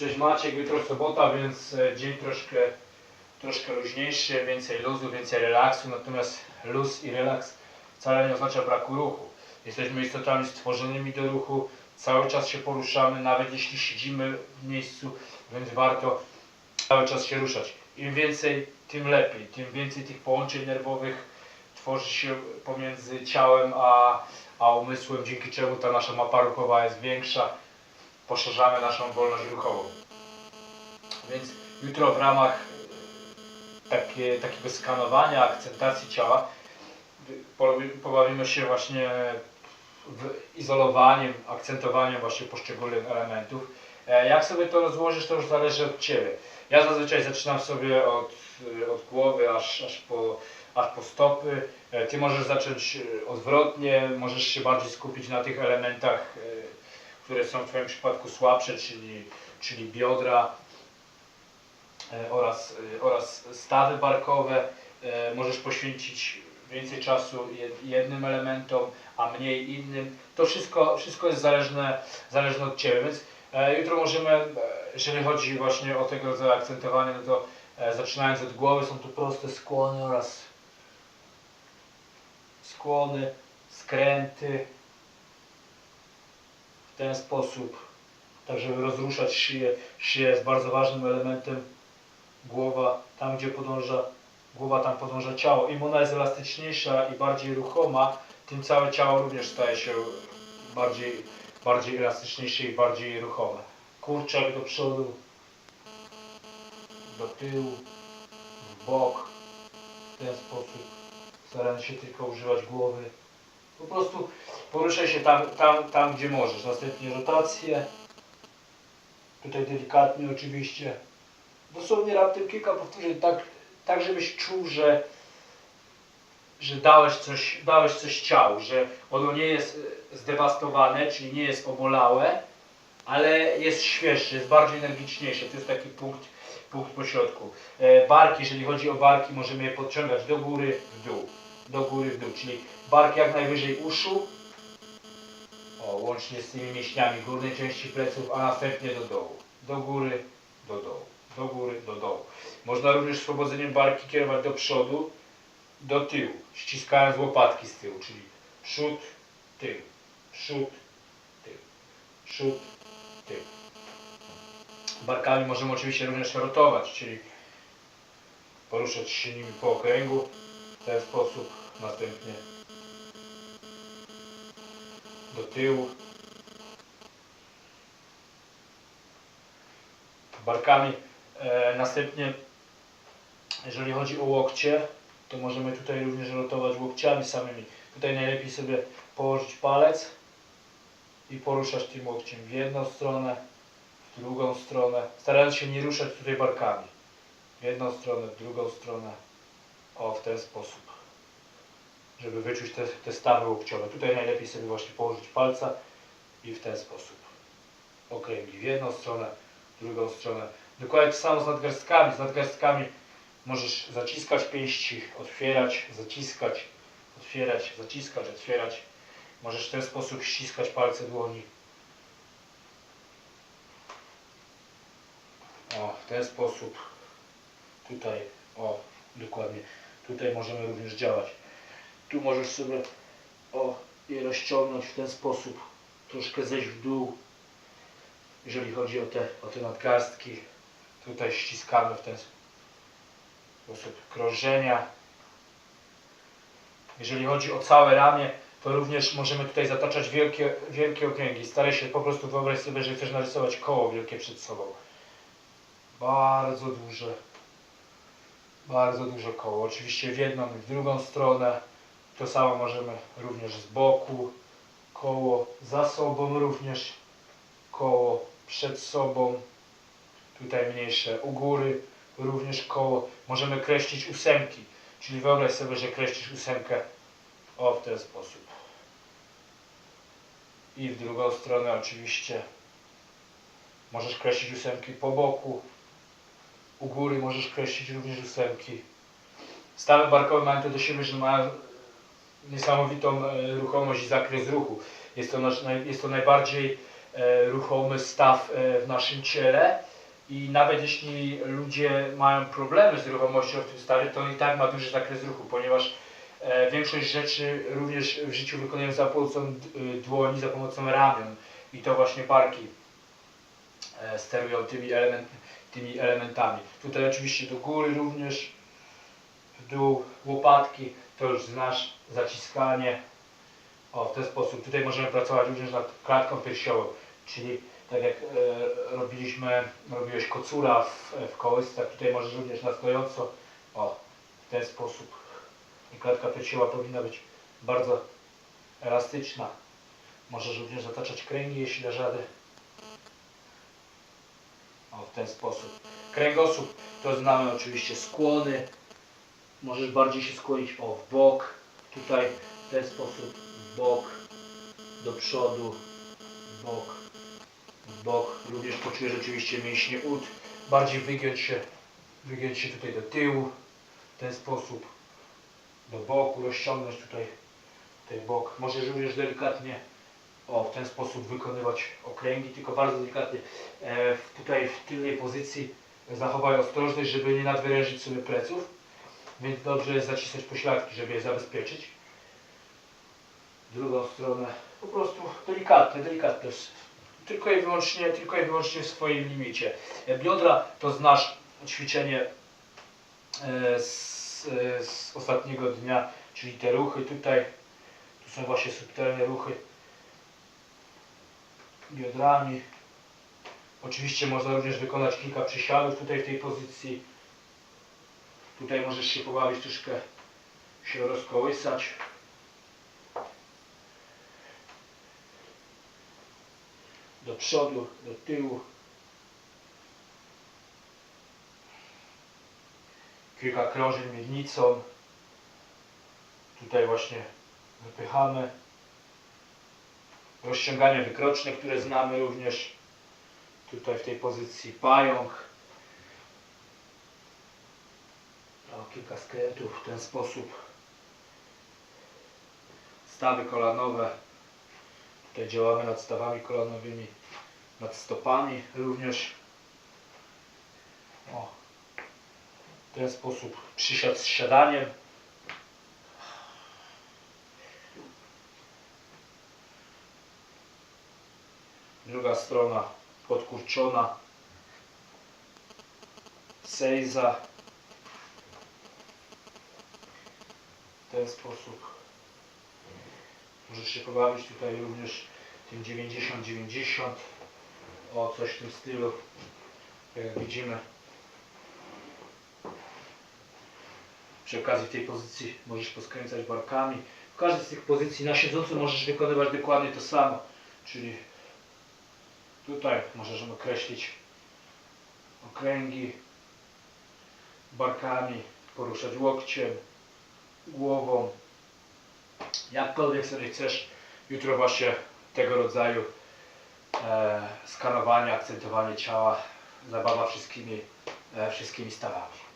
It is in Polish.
Cześć Maciek, jutro sobota, więc e, dzień troszkę, troszkę luźniejszy, więcej luzu, więcej relaksu, natomiast luz i relaks wcale nie oznacza braku ruchu. Jesteśmy istotami stworzonymi do ruchu, cały czas się poruszamy, nawet jeśli siedzimy w miejscu, więc warto cały czas się ruszać. Im więcej, tym lepiej, tym więcej tych połączeń nerwowych tworzy się pomiędzy ciałem a, a umysłem, dzięki czemu ta nasza mapa ruchowa jest większa poszerzamy naszą wolność ruchową. Więc jutro w ramach e, takie, takiego skanowania, akcentacji ciała pobawimy się właśnie w izolowaniem, akcentowaniem właśnie poszczególnych elementów. E, Jak sobie to rozłożysz, to już zależy od Ciebie. Ja zazwyczaj zaczynam sobie od, e, od głowy aż, aż, po, aż po stopy. Ty możesz zacząć odwrotnie, możesz się bardziej skupić na tych elementach które są w Twoim przypadku słabsze, czyli, czyli biodra e, oraz, e, oraz stawy barkowe. E, Możesz poświęcić więcej czasu jed- jednym elementom, a mniej innym. To wszystko, wszystko jest zależne, zależne od Ciebie, więc jutro możemy, jeżeli chodzi właśnie o tego rodzaju akcentowanie, no to zaczynając od głowy są to proste skłony oraz skłony, skręty, ten sposób, tak żeby rozruszać szyję. Szyja jest bardzo ważnym elementem. Głowa, tam gdzie podąża, głowa tam podąża ciało. Im ona jest elastyczniejsza i bardziej ruchoma, tym całe ciało również staje się bardziej, bardziej elastyczniejsze i bardziej ruchome. Kurczak do przodu, do tyłu, w bok, w ten sposób, starając się tylko używać głowy. Po prostu Poruszaj się tam, tam, tam gdzie możesz. Następnie rotacje. Tutaj delikatnie oczywiście. Dosłownie raptem kilka powtórzeń, tak, tak żebyś czuł, że, że dałeś coś, dałeś coś ciału, że ono nie jest e, zdewastowane, czyli nie jest obolałe, ale jest świeższe, jest bardziej energiczniejsze. To jest taki punkt, punkt pośrodku. E, barki, jeżeli chodzi o barki, możemy je podciągać do góry, w dół. Do góry, w dół, czyli bark jak najwyżej uszu, o, łącznie z tymi mięśniami górnej części pleców, a następnie do dołu. Do góry, do dołu. Do góry, do dołu. Można również z powodzeniem barki kierować do przodu, do tyłu, ściskając łopatki z tyłu, czyli przód, tył, przód, tył, przód, tył. Barkami możemy oczywiście również rotować, czyli poruszać się nimi po okręgu w ten sposób, następnie do tyłu. Barkami. E, następnie, jeżeli chodzi o łokcie, to możemy tutaj również rotować łokciami samymi. Tutaj najlepiej sobie położyć palec i poruszać tym łokciem w jedną stronę, w drugą stronę, starając się nie ruszać tutaj barkami. W jedną stronę, w drugą stronę. O, w ten sposób żeby wyczuć te, te stawy łokciowe. Tutaj najlepiej sobie właśnie położyć palca i w ten sposób okręgi w jedną stronę, w drugą stronę. Dokładnie to samo z nadgarstkami. Z nadgarstkami możesz zaciskać pięści, otwierać, zaciskać, otwierać, zaciskać, otwierać. Możesz w ten sposób ściskać palce dłoni. O, w ten sposób. Tutaj, o, dokładnie. Tutaj możemy również działać. Tu możesz sobie o, rozciągnąć w ten sposób, troszkę zejść w dół, jeżeli chodzi o te, o te nadgarstki. Tutaj ściskamy w ten sposób krążenia. Jeżeli chodzi o całe ramię, to również możemy tutaj zataczać wielkie, wielkie okręgi. Staraj się po prostu wyobraź sobie, że chcesz narysować koło wielkie przed sobą. Bardzo duże. Bardzo duże koło. Oczywiście w jedną i w drugą stronę. To samo możemy również z boku, koło za sobą również, koło przed sobą, tutaj mniejsze u góry, również koło. Możemy kreślić ósemki, czyli wyobraź sobie, że kreślisz ósemkę o w ten sposób. I w drugą stronę oczywiście możesz kreślić ósemki po boku, u góry możesz kreślić również ósemki. Stawy barkowe mają to do siebie, że mają niesamowitą e, ruchomość i zakres ruchu. Jest to, nasz, jest to najbardziej e, ruchomy staw e, w naszym ciele i nawet jeśli ludzie mają problemy z ruchomością w tym stawie, to i tak ma duży zakres ruchu, ponieważ większość rzeczy również w życiu wykonujemy za pomocą dłoni, za pomocą ramion i to właśnie barki sterują tymi, element, tymi elementami. Tutaj oczywiście do góry również, w dół, łopatki, to już znasz, zaciskanie. O, w ten sposób. Tutaj możemy pracować również nad klatką piersiową, czyli tak jak e, robiliśmy, robiłeś kocura w, w kołysce, tutaj możesz również na stojąco, o, w ten sposób. I klatka piersiowa powinna być bardzo elastyczna. Możesz również zataczać kręgi, jeśli dasz radę. O, w ten sposób. Kręgosłup to znamy oczywiście skłony. Możesz bardziej się skłonić o w bok. Tutaj w ten sposób w bok, do przodu, w bok, w bok. Również poczujesz oczywiście mięśnie ud. Bardziej wygiąć się, wygiąć się tutaj do tyłu. W ten sposób do boku, rozciągnąć tutaj, tutaj bok. Możesz również delikatnie o, w ten sposób wykonywać okręgi, tylko bardzo delikatnie. E, tutaj w tylnej pozycji zachowaj ostrożność, żeby nie nadwyrężyć sobie pleców. Więc dobrze jest zacisnąć pośladki, żeby je zabezpieczyć. Drugą stronę po prostu delikatnie, delikatnie. Tylko i wyłącznie, tylko i wyłącznie w swoim limicie. Biodra to znasz ćwiczenie e, z, e, z ostatniego dnia, czyli te ruchy tutaj. Tu są właśnie subtelne ruchy biodrami. Oczywiście można również wykonać kilka przysiadów tutaj w tej pozycji. Tutaj możesz się pobawić troszkę, się rozkołysać. Do przodu, do tyłu. Kilka krążeń miednicą. Tutaj właśnie wypychamy. Rozciąganie wykroczne, które znamy również. Tutaj w tej pozycji pająk. O, kilka skrętów w ten sposób. Stawy kolanowe. Tutaj działamy nad stawami kolanowymi, nad stopami również. O, w ten sposób przysiad z siadaniem. Druga strona podkurczona. Sejza. W ten sposób. Możesz się pobawić tutaj również tym 90-90. O, coś w tym stylu. Jak widzimy. Przy okazji tej pozycji możesz poskręcać barkami. W każdej z tych pozycji na siedząco możesz wykonywać dokładnie to samo. Czyli tutaj możesz określić okręgi barkami, poruszać łokciem, głową, jakkolwiek sobie chcesz. Jutro właśnie tego rodzaju e, skanowanie, akcentowanie ciała, zabawa wszystkimi, e, wszystkimi stawami.